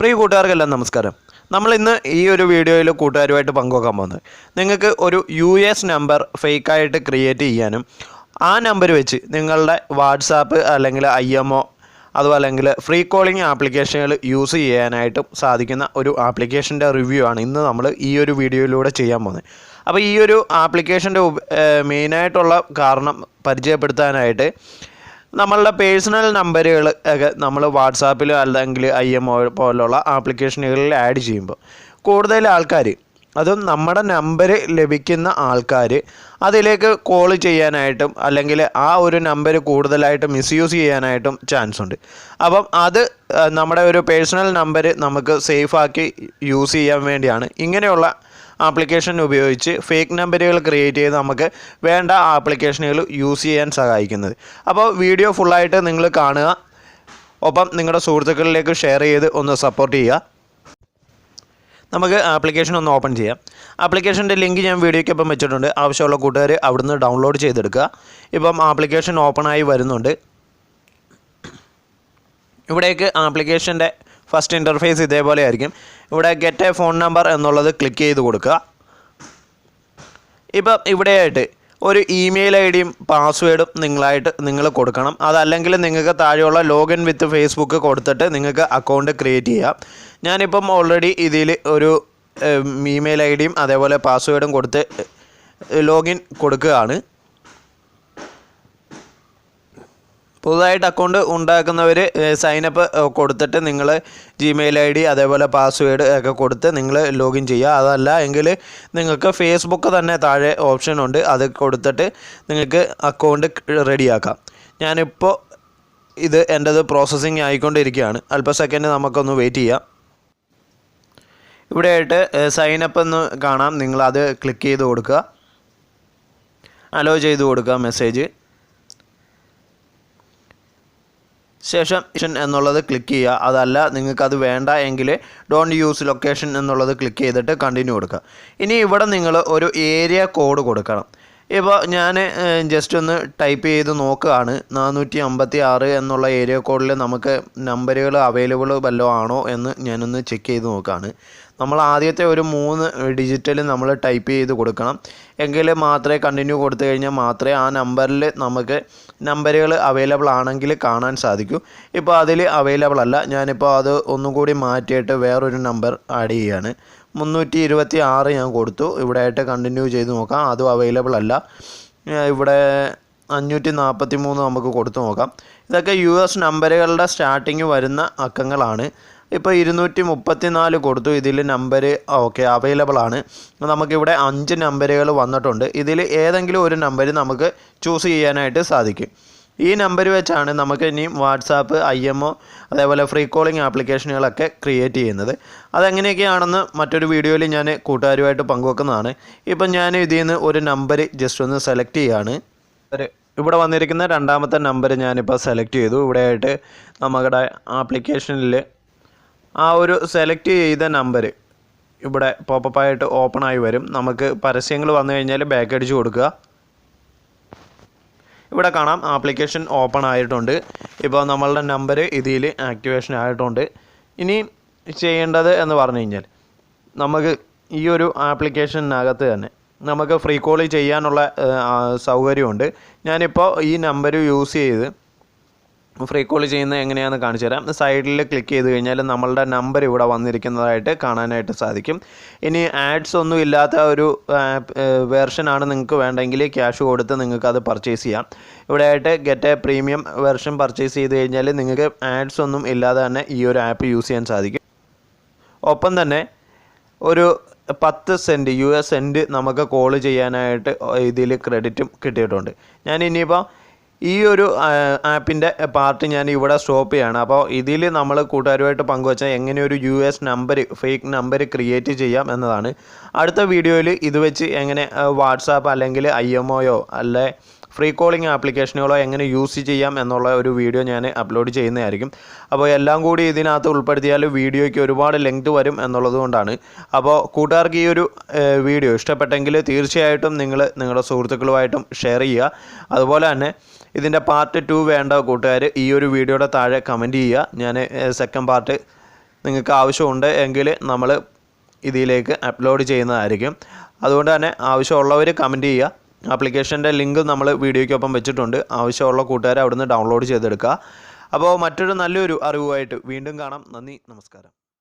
പ്രിയ കൂട്ടുകാർക്കെല്ലാം നമസ്കാരം. നമ്മൾ ഇന്ന് ഈ ഒരു വീഡിയോയിൽ കൂട്ടുകാരുമായിട്ട് പങ്കുവെക്കാൻ പോകുന്നത്. നിങ്ങൾക്ക് ഒരു യു എസ് നമ്പർ ഫേക്കായിട്ട് ക്രിയേറ്റ് ചെയ്യാനും ആ നമ്പർ വെച്ച് നിങ്ങളുടെ വാട്സാപ്പ് അല്ലെങ്കിൽ ഐ എം ഒ അതും അല്ലെങ്കിൽ ഫ്രീ കോളിംഗ് ആപ്ലിക്കേഷനുകൾ യൂസ് ചെയ്യാനായിട്ടും സാധിക്കുന്ന ഒരു ആപ്ലിക്കേഷന്റെ റിവ്യൂ ആണ് ഇന്ന് നമ്മൾ ഈ ഒരു വീഡിയോയിലൂടെ ചെയ്യാൻ പോകുന്നത്. അപ്പോൾ ഈ ഒരു ആപ്ലിക്കേഷന്റെ മെയിനായിട്ടുള്ള കാരണം പരിചയപ്പെടുത്താനായിട്ട് നമ്മളുടെ പേഴ്സണൽ നമ്പറുകൾ ഒക്കെ നമ്മൾ വാട്സാപ്പിൽ അല്ലെങ്കിൽ ഐ എം ഒ പോലുള്ള ആപ്ലിക്കേഷനുകളിൽ ആഡ് ചെയ്യുമ്പോൾ കൂടുതൽ ആൾക്കാർ അതും നമ്മുടെ നമ്പർ ലഭിക്കുന്ന ആൾക്കാർ അതിലേക്ക് കോൾ ചെയ്യാനായിട്ടും അല്ലെങ്കിൽ ആ ഒരു നമ്പർ കൂടുതലായിട്ട് മിസ്യൂസ് ചെയ്യാനായിട്ടും ചാൻസ് ഉണ്ട്. അപ്പം അത് നമ്മുടെ ഒരു പേഴ്സണൽ നമ്പർ നമുക്ക് സേഫാക്കി യൂസ് ചെയ്യാൻ വേണ്ടിയാണ് ഇങ്ങനെയുള്ള ആപ്ലിക്കേഷൻ ഉപയോഗിച്ച് ഫേക്ക് നമ്പറുകൾ ക്രിയേറ്റ് ചെയ്ത് നമുക്ക് വേണ്ട ആപ്ലിക്കേഷനുകൾ യൂസ് ചെയ്യാൻ സഹായിക്കുന്നത്. അപ്പോൾ വീഡിയോ ഫുള്ളായിട്ട് നിങ്ങൾ കാണുക. ഒപ്പം നിങ്ങളുടെ സുഹൃത്തുക്കളിലേക്ക് ഷെയർ ചെയ്ത് ഒന്ന് സപ്പോർട്ട് ചെയ്യുക. നമുക്ക് ആപ്ലിക്കേഷൻ ഒന്ന് ഓപ്പൺ ചെയ്യാം. ആപ്ലിക്കേഷന്റെ ലിങ്ക് ഞാൻ വീഡിയോയ്ക്കൊപ്പം വെച്ചിട്ടുണ്ട്. ആവശ്യമുള്ള കൂട്ടുകാർ അവിടുന്ന് ഡൗൺലോഡ് ചെയ്തെടുക്കുക. ഇപ്പം ആപ്ലിക്കേഷൻ ഓപ്പണായി വരുന്നുണ്ട്. ഇവിടേക്ക് ആപ്ലിക്കേഷന്റെ ഫസ്റ്റ് ഇന്റർഫേസ് ഇതേപോലെ ആയിരിക്കും. ഇവിടെ ഗെറ്റ് എ ഫോൺ നമ്പർ എന്നുള്ളത് ക്ലിക്ക് ചെയ്ത് കൊടുക്കുക. ഇപ്പം ഇവിടെയായിട്ട് ഒരു ഇമെയിൽ ഐ ഡിയും പാസ്വേഡും നിങ്ങളായിട്ട് നിങ്ങൾ കൊടുക്കണം. അതല്ലെങ്കിൽ നിങ്ങൾക്ക് താഴെയുള്ള ലോഗിൻ വിത്ത് ഫേസ്ബുക്ക് കൊടുത്തിട്ട് നിങ്ങൾക്ക് അക്കൗണ്ട് ക്രിയേറ്റ് ചെയ്യാം. ഞാനിപ്പം ഓൾറെഡി ഇതിൽ ഒരു ഇമെയിൽ ഐ ഡിയും അതേപോലെ പാസ്വേഡും കൊടുത്ത് ലോഗിൻ കൊടുക്കുകയാണ്. പുതുതായിട്ട് അക്കൗണ്ട് ഉണ്ടാക്കുന്നവർ സൈനപ്പ് കൊടുത്തിട്ട് നിങ്ങൾ ജിമെയിൽ ഐ ഡി അതേപോലെ പാസ്വേഡ് ഒക്കെ കൊടുത്ത് നിങ്ങൾ ലോഗിൻ ചെയ്യുക. അതല്ല എങ്കിൽ നിങ്ങൾക്ക് ഫേസ്ബുക്ക് തന്നെ താഴെ ഓപ്ഷൻ ഉണ്ട്. അത് കൊടുത്തിട്ട് നിങ്ങൾക്ക് അക്കൗണ്ട് റെഡിയാക്കാം ഞാനിപ്പോൾ ഇത് എന്റെത് പ്രോസസ്സിങ് ആയിക്കൊണ്ടിരിക്കുകയാണ്. അല്പ സെക്കൻഡ് നമുക്കൊന്ന് വെയിറ്റ് ചെയ്യാം. ഇവിടെയായിട്ട് സൈനപ്പ് എന്ന് കാണാം. നിങ്ങളത് ക്ലിക്ക് ചെയ്ത് കൊടുക്കുക. അലോ ചെയ്ത് കൊടുക്കുക മെസ്സേജ് ശേഷം ലൊക്കേഷൻ എന്നുള്ളത് ക്ലിക്ക് ചെയ്യുക. അതല്ല നിങ്ങൾക്കത് വേണ്ട എങ്കിൽ ഡോണ്ട് യൂസ് ലൊക്കേഷൻ എന്നുള്ളത് ക്ലിക്ക് ചെയ്തിട്ട് കണ്ടിന്യൂ കൊടുക്കുക. ഇനി ഇവിടെ നിങ്ങൾ ഒരു ഏരിയ കോഡ് കൊടുക്കണം. ഇപ്പോൾ ഞാൻ ജസ്റ്റ് ഒന്ന് ടൈപ്പ് ചെയ്ത് നോക്കുകയാണ്. നാനൂറ്റി അമ്പത്തി ആറ് എന്നുള്ള ഏരിയ കോഡിൽ നമുക്ക് നമ്പറുകൾ അവൈലബിൾ വല്ലതും ആണോ എന്ന് ഞാനൊന്ന് ചെക്ക് ചെയ്ത് നോക്കുകയാണ്. നമ്മൾ ആദ്യത്തെ ഒരു മൂന്ന് ഡിജിറ്റൽ നമ്മൾ ടൈപ്പ് ചെയ്ത് കൊടുക്കണം. എങ്കിൽ മാത്രമേ കണ്ടിന്യൂ കൊടുത്തു കഴിഞ്ഞാൽ മാത്രമേ ആ നമ്പറിൽ നമുക്ക് നമ്പറുകൾ അവൈലബിൾ ആണെങ്കിൽ കാണാൻ സാധിക്കൂ. ഇപ്പോൾ അതിൽ അവൈലബിൾ അല്ല. ഞാനിപ്പോൾ അത് ഒന്നും കൂടി മാറ്റിയിട്ട് വേറൊരു നമ്പർ ആഡ് ചെയ്യുകയാണ് മുന്നൂറ്റി ഇരുപത്തി ആറ് ഞാൻ കൊടുത്തു. ഇവിടെ ആയിട്ട് കണ്ടിന്യൂ ചെയ്ത് നോക്കാം. അതും അവൈലബിൾ അല്ല. ഇവിടെ അഞ്ഞൂറ്റി നാൽപ്പത്തി മൂന്ന് നമുക്ക് കൊടുത്തു നോക്കാം. ഇതൊക്കെ യു എസ് നമ്പറുകളുടെ സ്റ്റാർട്ടിങ് വരുന്ന അക്കങ്ങളാണ്. ഇപ്പോൾ ഇരുന്നൂറ്റി മുപ്പത്തി നാല് കൊടുത്തു. ഇതിൽ നമ്പർ ഓക്കെ അവൈലബിൾ ആണ്. നമുക്കിവിടെ അഞ്ച് നമ്പറുകൾ വന്നിട്ടുണ്ട്. ഇതിൽ ഏതെങ്കിലും ഒരു നമ്പർ നമുക്ക് ചൂസ് ചെയ്യാനായിട്ട് സാധിക്കും. ഈ നമ്പർ വെച്ചാണ് നമുക്ക് ഇനി വാട്സാപ്പ് ഐ എം ഒ അതേപോലെ ഫ്രീ കോളിംഗ് ആപ്ലിക്കേഷനുകളൊക്കെ ക്രിയേറ്റ് ചെയ്യുന്നത്. അതെങ്ങനെയൊക്കെയാണെന്ന് മറ്റൊരു വീഡിയോയിൽ ഞാൻ കൂട്ടുകാരുമായിട്ട് പങ്കുവെക്കുന്നതാണ്. ഇപ്പം ഞാൻ ഇതിൽ നിന്ന് ഒരു നമ്പർ ജസ്റ്റ് ഒന്ന് സെലക്ട് ചെയ്യുകയാണ് ഇവിടെ വന്നിരിക്കുന്ന രണ്ടാമത്തെ നമ്പർ ഞാനിപ്പോൾ സെലക്ട് ചെയ്തു. ഇവിടെയായിട്ട് നമ്മുടെ ആപ്ലിക്കേഷനിൽ ആ ഒരു സെലക്ട് ചെയ്ത നമ്പർ ഇവിടെ പോപ്പപ്പായിട്ട് ഓപ്പൺ ആയി വരും. നമുക്ക് പരസ്യങ്ങൾ വന്നു കഴിഞ്ഞാൽ ബാക്ക് അടിച്ച് കൊടുക്കുക. ഇവിടെ കാണാം ആപ്ലിക്കേഷൻ ഓപ്പൺ ആയിട്ടുണ്ട്. ഇപ്പോൾ നമ്മളുടെ നമ്പർ ഇതിൽ ആക്ടിവേഷൻ ആയിട്ടുണ്ട്. ഇനി ചെയ്യേണ്ടത് എന്ന് പറഞ്ഞു കഴിഞ്ഞാൽ നമുക്ക് ഈ ഒരു ആപ്ലിക്കേഷനകത്ത് തന്നെ നമുക്ക് ഫ്രീ കോൾ ചെയ്യാനുള്ള സൗകര്യമുണ്ട്. ഞാനിപ്പോൾ ഈ നമ്പർ യൂസ് ചെയ്ത് ഫ്രീ കോൾ ചെയ്യുന്നത് എങ്ങനെയാണെന്ന് കാണിച്ചു തരാം. സൈഡിൽ ക്ലിക്ക് ചെയ്ത് കഴിഞ്ഞാൽ നമ്മളുടെ നമ്പർ ഇവിടെ വന്നിരിക്കുന്നതായിട്ട് കാണാനായിട്ട് സാധിക്കും. ഇനി ആഡ്സ് ഒന്നും ഇല്ലാത്ത ഒരു വേർഷനാണ് നിങ്ങൾക്ക് വേണ്ടെങ്കിൽ ക്യാഷ് കൊടുത്ത് നിങ്ങൾക്ക് അത് പർച്ചേസ് ചെയ്യാം. ഇവിടെ ആയിട്ട് get a premium version purchase ചെയ്ത് കഴിഞ്ഞാൽ നിങ്ങൾക്ക് ആഡ്സ് ഒന്നും ഇല്ലാതെ തന്നെ ഈ ഒരു ആപ്പ് യൂസ് ചെയ്യാൻ സാധിക്കും. ഒപ്പം തന്നെ ഒരു പത്ത് സെന്റ് യു എസ് സെന്റ് നമുക്ക് കോൾ ചെയ്യാനായിട്ട് ഇതിൽ ക്രെഡിറ്റും കിട്ടിയിട്ടുണ്ട്. ഞാൻ ഇനിയിപ്പോൾ ഈ ഒരു ആപ്പിന്റെ പാർട്ട് ഞാൻ ഇവിടെ സ്റ്റോപ്പ് ചെയ്യാണ്. അപ്പോൾ ഇതിൽ നമ്മൾ കൂട്ടുകാരുമായിട്ട് പങ്കുവച്ചാൽ എങ്ങനെ ഒരു U S number fake number create ചെയ്യാം എന്നതാണ്. അടുത്ത വീഡിയോയിൽ ഇത് വെച്ച് എങ്ങനെ വാട്സാപ്പ് അല്ലെങ്കിൽ ഐ എം ഒയോ അല്ലെ ഫ്രീ കോളിംഗ് ആപ്ലിക്കേഷനുകളോ എങ്ങനെ യൂസ് ചെയ്യാം എന്നുള്ള ഒരു വീഡിയോ ഞാൻ അപ്ലോഡ് ചെയ്യുന്നതായിരിക്കും. അപ്പോൾ എല്ലാം കൂടി ഇതിനകത്ത് ഉൾപ്പെടുത്തിയാൽ വീഡിയോയ്ക്ക് ഒരുപാട് ലെങ്ത് വരും എന്നുള്ളത് കൊണ്ടാണ്. അപ്പോൾ കൂട്ടുകാർക്ക് ഈ ഒരു വീഡിയോ ഇഷ്ടപ്പെട്ടെങ്കിൽ തീർച്ചയായിട്ടും നിങ്ങൾ നിങ്ങളുടെ സുഹൃത്തുക്കളുമായിട്ടും ഷെയർ ചെയ്യുക. അതുപോലെ തന്നെ ഇതിന്റെ പാർട്ട് ടു വേണ്ട കൂട്ടുകാർ ഈ ഒരു വീഡിയോയുടെ താഴെ കമന്റ് ചെയ്യുക. ഞാൻ സെക്കൻഡ് പാർട്ട് നിങ്ങൾക്ക് ആവശ്യമുണ്ട് എങ്കിൽ നമ്മൾ ഇതിലേക്ക് അപ്ലോഡ് ചെയ്യുന്നതായിരിക്കും. അതുകൊണ്ട് തന്നെ ആവശ്യമുള്ളവർ കമന്റ് ചെയ്യുക. ആപ്ലിക്കേഷന്റെ ലിങ്ക് നമ്മൾ വീഡിയോയ്ക്കൊപ്പം വെച്ചിട്ടുണ്ട്. ആവശ്യമുള്ള കൂട്ടുകാരെ അവിടുന്ന് ഡൗൺലോഡ് ചെയ്തെടുക്കുക. അപ്പോൾ മറ്റൊരു നല്ലൊരു അറിവുമായിട്ട് വീണ്ടും കാണാം. നന്ദി നമസ്കാരം.